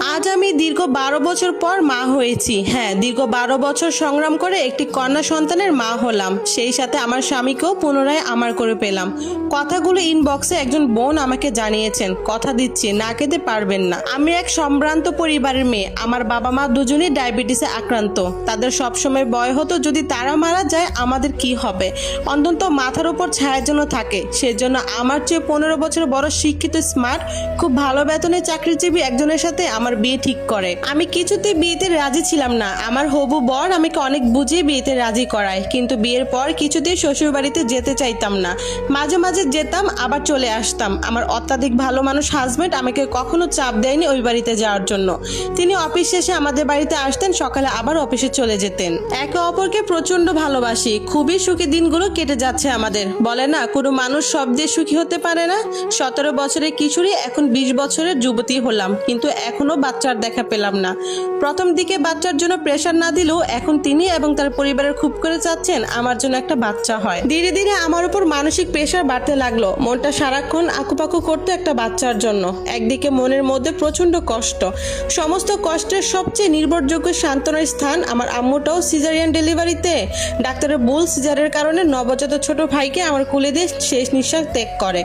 আজ আমি দীর্ঘ বারো বছর পর মা হয়েছি। হ্যাঁ দীর্ঘ বারো বছর সংগ্রাম করে একটি কন্যা সন্তানের মা হলাম। সেই সাথে আমার স্বামীকেও পুনরায় আমার করে পেলাম। কথাগুলো ইনবক্সে একজন বোন আমাকে জানিয়েছেন। কথা দিচ্ছি, না খেতে পারবেন না। আমি এক সম্ভ্রান্ত পরিবারের মেয়ে। আমার বাবা মা দুজনেই ডায়াবেটিসে আক্রান্ত। তাদের সবসময় ভয় হতো, যদি তারা মারা যায়, আমাদের কি হবে? অন্তত মাথার উপর ছায়ার জন্য থাকে। সেজন্য আমার চেয়ে পনেরো বছর বড় শিক্ষিত স্মার্ট খুব ভালো বেতনে চাকরিজীবী একজনের সাথে আমার বিয়ে ঠিক করে। আমি কিছুতেই বিয়েতে রাজি ছিলাম না। আমার হবু বর আমাকে অনেক বুঝিয়ে বিয়েতে রাজি করায়। কিন্তু বিয়ের পর কিছুতেই শ্বশুর বাড়িতে যেতে চাইতাম না। মাঝে মাঝে যেতাম, আবার চলে আসতাম। আমার অত্যাধিক ভালো মানুষ হাজবেন্ড আমাকে কখনো চাপ দেয়নি ওই বাড়িতে যাওয়ার জন্য। তিনি অফিস শেষে আমাদের বাড়িতে আসতেন, সকালে আবার অফিসে চলে যেতেন। একে অপরকে প্রচণ্ড ভালোবাসি। খুবই সুখী দিনগুলো কেটে যাচ্ছে আমাদের। বলে না, কোনো মানুষ সব দিয়ে সুখী হতে পারে না। সতেরো বছরের কিশোরী, এখন বিশ বছরের যুবতী হলাম। কিন্তু এখনও বাচ্চার দেখা পেলাম না। প্রথম দিকে বাচ্চার জন্য প্রেশার না দিলেও এখন তিনি এবং তার পরিবারের খুব করে চাচ্ছেন আমার জন্য একটা বাচ্চা হয়। ধীরে ধীরে আমার উপর মানসিক প্রেশার বাড়তে লাগল। মনটা সারাক্ষণ আকুপাকু করতো একটা বাচ্চার জন্য। একদিকে মনের মধ্যে প্রচণ্ড কষ্ট। সমস্ত কষ্টের সবচেয়ে নির্ভরযোগ্য সান্ত্বনার স্থান আমার আম্মুটাও সিজারিয়ান ডেলিভারিতে ডাক্তারের ভুল সিজারের কারণে নবজাত ছোট ভাইকে আমার কুলে দিয়ে শেষ নিঃশ্বাস ত্যাগ করে।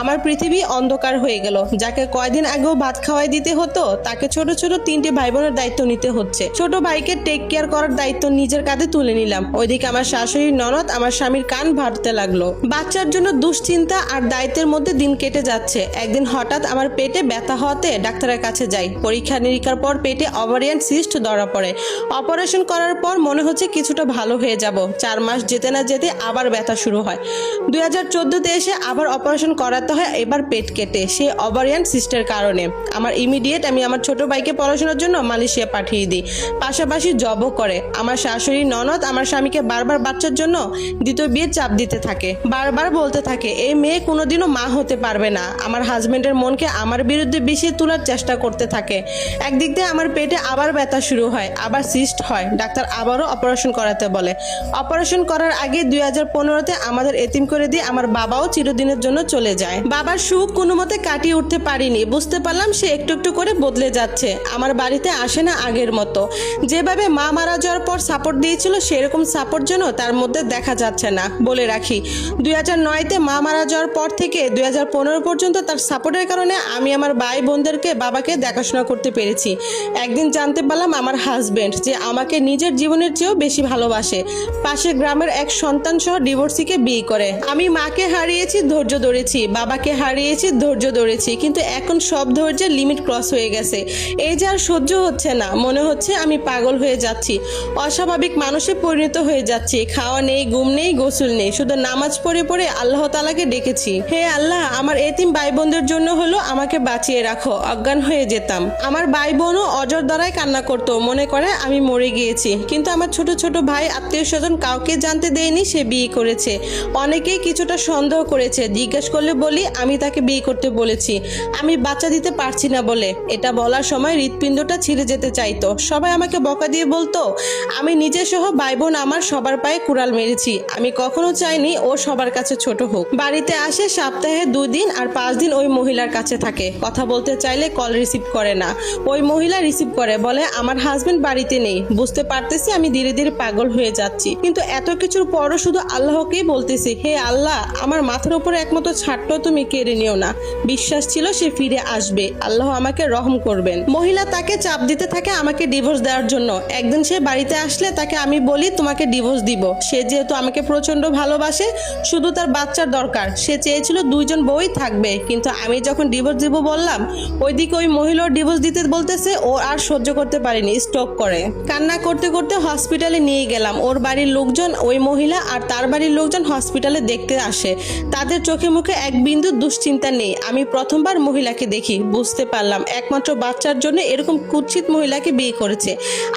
আমার পৃথিবী অন্ধকার হয়ে গেল। যাকে কয়দিন আগেও ভাত খাওয়াই দিতে হতো তাকে ছোট ছোট তিনটে ভাই বোনের দায়িত্ব নিতে হচ্ছে। ছোট ভাইকে টেক কেয়ার করার দায়িত্ব নিজের কাঁধে তুলে নিলাম। ওইদিকে আমার শাশুড়ি ননদ আমার স্বামীর কান ভাটতে লাগল। বাচ্চার জন্য দুশ্চিন্তা আর দায়িত্বের মধ্যে দিন কেটে যাচ্ছে। একদিন হঠাৎ আমার পেটে ব্যথা হওয়াতে ডাক্তারের কাছে যাই। পরীক্ষা নিরীক্ষার পর পেটে অভারিয়ান সিস্ট ধরা পড়ে। অপারেশন করার পর মনে হচ্ছে কিছুটা ভালো হয়ে যাব। চার মাস যেতে না যেতে আবার ব্যথা শুরু হয়। দুই হাজার চোদ্দোতে এসে আবার অপারেশন করাতে হয় এবার পেট কেটে, সেই অভারিয়ান সিস্টের কারণে। আমার ইমিডিয়েট আমি আমার ছোট ভাইকে পড়াশোনার জন্য মালয়েশিয়া পাঠিয়ে দিই। পাশাপাশি জবও করে। আমার শাশুড়ি ননদ আমার স্বামীকে বারবার বাচ্চার জন্য দ্বিতীয় বিয়ের চাপ দিতে থাকে। বারবার বলতে থাকে এই মেয়ে কোনোদিনও মা হতে পারবে না। আমার হাজবেন্ডের মনকে আমার বিরুদ্ধে বিষিয়ে তোলার চেষ্টা করতে থাকে। একদিক দিয়ে আমার পেটে আবার ব্যথা শুরু হয়, আবার সিস্ট হয়। ডাক্তার আবারও অপারেশন করাতে বলে। অপারেশন করার আগে দুই হাজার পনেরোতে আমাদের এতিম করে দিয়ে আমার বাবাও চিরদিনের জন্য চলে যায়। বাবার সুখ কোনো মতে কাটিয়ে উঠতে পারিনি। বুঝতে পারলাম সে একটু একটু করে বদলে যাচ্ছে। আমার বাড়িতে আসে না আগের মতো। যেভাবে মা মারা যাওয়ার পর সাপোর্ট দিয়েছিল, সেরকম সাপোর্ট যেন তার মধ্যে দেখা যাচ্ছে না বলে রাখি। দুই হাজার নয়তে মা মারা যাওয়ার পর থেকে দুই হাজার পনেরো পর্যন্ত তার সাপোর্টের কারণে আমি আমার ভাই বোনদেরকে বাবাকে দেখাশোনা করতে পেরেছি। একদিন জানতে পারলাম আমার হাজবেন্ড যে আমাকে নিজের জীবনের চেয়েও বেশি ভালোবাসে। পাশে গ্রামের এক সন্তান সহ ডিভোর্সিকে বিয়ে করে। আমি মাকে হারিয়েছি, ধৈর্য ধরেছি, বাবাকে হারিয়েছি, ধৈর্য ধরেছি, কিন্তু এখন সব ধৈর্যের লিমিট ক্রস হয়ে গেছে। এই যে আর সহ্য হচ্ছে না। মনে হচ্ছে আমি পাগল হয়ে যাচ্ছি। অস্বাভাবিক মানুষে পরিণত হয়ে যাচ্ছি। খাওয়া নেই, ঘুম নেই, গোসল নেই। শুধু নামাজ পড়ে পড়ে আল্লাহ তালাকে ডেকেছি। হে আল্লাহ, আমার এতিম ভাই বোনদের জন্য হলো আমাকে বাঁচিয়ে রাখো। অজ্ঞান হয়ে যেতাম। আমার ভাই বোনও অজর দ্বারাই কান্না করতো। মনে করে আমি মরে গিয়েছি। কিন্তু আমার ছোট ছোট ভাই, আত্মীয় স্বজন কাউকে জানতে দেয়নি, সে বিয়ে করেছে। অনেকেই কিছুটা সন্দেহ করেছে। জিজ্ঞেস করলে বলি, আমি তাকে বিয়ে করতে বলেছি। আমি বাচ্চা দিতে পারছি না বলে। এটা বলার সময় হৃৎপিণ্ডটা ছিঁড়ে যেতে চাইতো। সবাই আমাকে বকা দিয়ে বলতো, আমি নিজে সহ ভাই বোন আমার সবার পায়ে কুড়াল মেরেছি। আমি কখনো চাইনি ও সবার কাছে ছোট হোক। বাড়িতে আসে সপ্তাহে দিন আর পাঁচ দিন ওই মহিলার কাছে থাকে। কথা বলতে চাইলে কল রিসিভ করে না। ওই মহিলা রিসিভ করে, বলে, আমার হাজবেন্ড বাড়িতে নেই। বুঝতে পারতেছি আমি ধীরে ধীরে পাগল হয়ে যাচ্ছি। কিন্তু এত কিছুর পরও শুধু আল্লাহকেই বলতেছি, হে আল্লাহ, আমার মাথার উপরে একমতো ছাড়টাও তুমি কেড়ে নিও না। বিশ্বাস ছিল সে ফিরে আসবে। আল্লাহ আমাকে রহম করবেন। মহিলা তাকে চাপ দিতে থাকে আমাকে ডিভোর্স দেওয়ার জন্য। একদিন সে বাড়িতে আসলে তাকে আমি বলি, তোমাকে ডিভোর্স দিব। সে যেহেতু আমাকে প্রচণ্ড ভালোবাসে, শুধু তার বাচ্চার দরকার। সে চেয়েছিল দুইজন বউই থাকবে, কিন্তু আমি যখন ডিভোর্স দিব বললাম, ওইদিকে ওই মহিলার ডিভোর্স দিতে বলতেছে, ও আর সহ্য করতে পারেনি স্টক করে। কান্না করতে করতে হসপিটালে নিয়ে গেলাম। ওর বাড়ির লোকজন, ওই মহিলা আর তার বাড়ির লোকজন হসপিটালে দেখতে আসে। তাদের চোখে মুখে এক বিন্দু দুশ্চিন্তা নেই। আমি প্রথমবার মহিলাকে দেখি, বুঝতে পারলাম। একমাত্র বাচ্চার জন্য এরকম কুৎসিত মহিলাকে বিয়ে করেছে।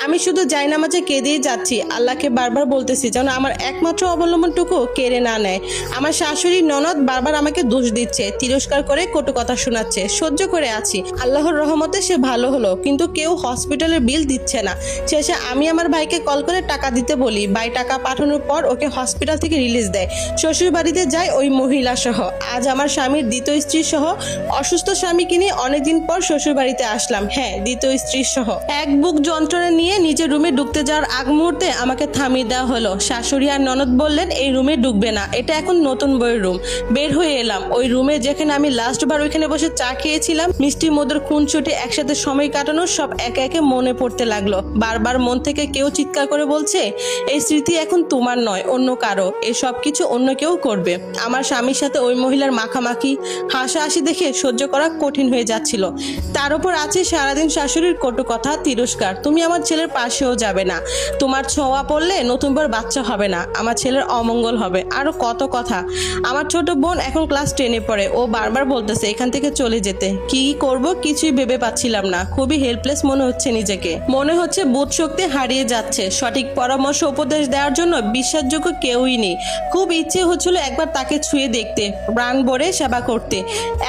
আমি শুধু জায়নামাজে কেঁদেই যাচ্ছি। আল্লাহকে বারবার বলতেছি যেন আমার একমাত্র অবলম্বনটুকু কেড়ে না নেয়। আমার শাশুড়ি ননদ বারবার আমাকে দোষ দিচ্ছে, তিরস্কার করে কটু কথা শোনাচ্ছে। সহ্য করে আছি। আল্লাহর রহমতে সে ভালো হলো, কিন্তু কেউ হসপিটালের বিল দিচ্ছে না। শেষে আমি আমার ভাইকে কল করে টাকা দিতে বলি। ভাই টাকা পাঠানোর পর ওকে হসপিটাল থেকে রিলিজ দেয়। শ্বশুর বাড়িতে যায় ওই মহিলা সহ আজ আমার স্বামীর দ্বিতীয় স্ত্রী সহ অসুস্থ স্বামীকে নিয়ে অনেকদিন পর শ্বশুর বাড়িতে আসলাম। হ্যাঁ দ্বিতীয় স্ত্রী সহ এক বুক যন্ত্রণা নিয়ে নিজের রুমে ঢুকতে যাওয়ার আগ মুহূর্তে আমাকে থামিয়ে দেওয়া হলো। শাশুড়ি আর ননদ বললেন, এই রুমে ঢুকবে না, এটা এখন নতুন বইয়ের রুম। বের হয়ে এলাম। ওই রুমে যেখানে আমি লাস্ট বার ওইখানে বসে চা খেয়েছিলাম, মিষ্টি মধুর খুনছুটি একসাথে সময় কাটানো সব একে একে মনে পড়তে লাগল। বারবার মন থেকে কেউ চিৎকার করে বলছে, এই স্মৃতি এখন তোমার নয়, অন্য কারও। এই সব কিছু অন্য কেউ করবে। আমার স্বামীর সাথে ওই মহিলার মাখামাখি, হাসাহাসি দেখে সহ্য করা কঠিন হয়ে যাচ্ছিল। তার উপর আছে সারাদিন শাশুড়ির কটু কথা, তিরস্কার। তুমি আমার ছেলের পাশেও যাবে না। তোমার ছোঁয়া পড়লে নতুন বার বাচ্চা হবে না। আমার ছেলের অমঙ্গল হবে। আরও কত কথা। আমার ছোট বোন এখন ক্লাস টেনে পড়ে। ও বারবার বলতেছে এখান থেকে চলে যেতে। কি করব কিছুই ভেবে পাচ্ছিলাম না। খুবই হেল্পলেস মনে হচ্ছে নিজেকে। মনে হচ্ছে বোধ শক্তি হারিয়ে যাচ্ছে। সঠিক পরামর্শ উপদেশ দেওয়ার জন্য বিশ্বাসযোগ্য কেউই নেই। খুব ইচ্ছে হচ্ছিল একবার তাকে ছুঁয়ে দেখতে, প্রাণ ভরে সেবা করতে।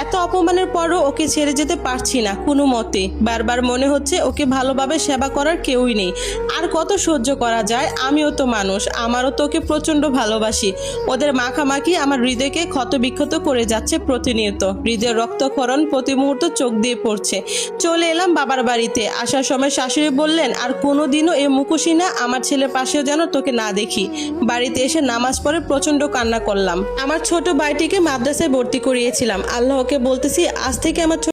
এত অপমানের পরও ওকে ছেড়ে যেতে পারছি না কোনো মতে। বারবার মনে হচ্ছে ওকে ভালোভাবে সেবা করার কেউই নেই। আর কত সহ্য করা যায়? আমিও তো মানুষ, আমারও তো ওকে প্রচণ্ড ভালোবাসি। ওদের মাখামাখি আমার হৃদয়কে ক্ষতবিক্ষত করে যাচ্ছে প্রতিনিয়ত। হৃদয়ের রক্তক্ষরণ প্রতি মুহূর্ত চোখ দিয়ে পড়ছে। চলে এলাম বাবার বাড়িতে। আসার সময় শাশুড়ি বললেন, আর কোনোদিনও এ মুখোশি না, আমার ছেলের পাশেও যেন তোকে না দেখি। বাড়িতে এসে নামাজ পড়ে প্রচণ্ড কান্না করলাম। আমার ছোট ভাইটিকে মাদ্রাসায় ভর্তি করিয়েছিলাম। আল্লাহকে বলতেছি, আজ থেকে আমার